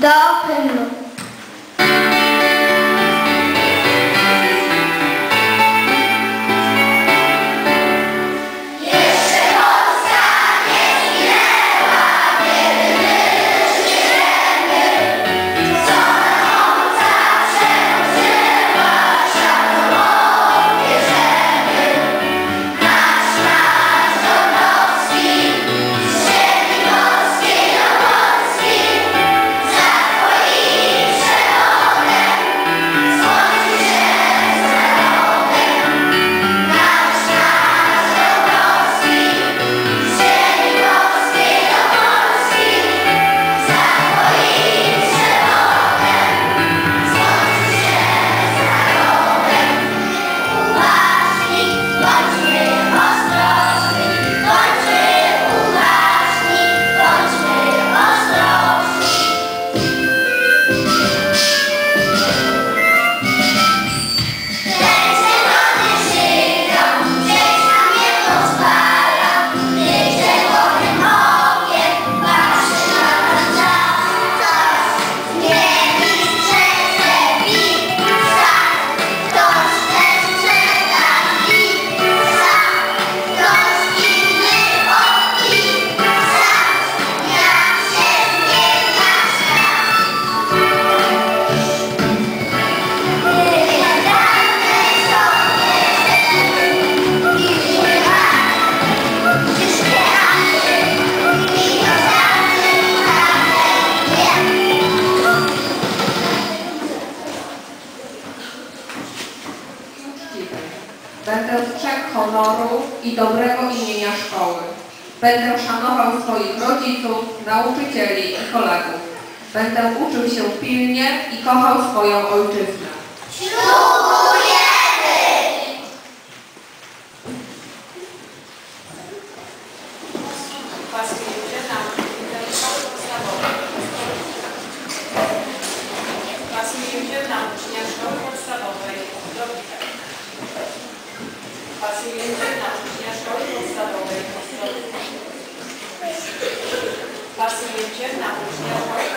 the window. Będę strzegł honoru i dobrego imienia szkoły. Będę szanował swoich rodziców, nauczycieli i kolegów. Będę uczył się pilnie i kochał swoją ojczyznę. Ślubujemy! Pasujecie nam intelektualną podstawową. ujęcie naucznia szkoły podstawowej. Pasujecie naucznia szkoły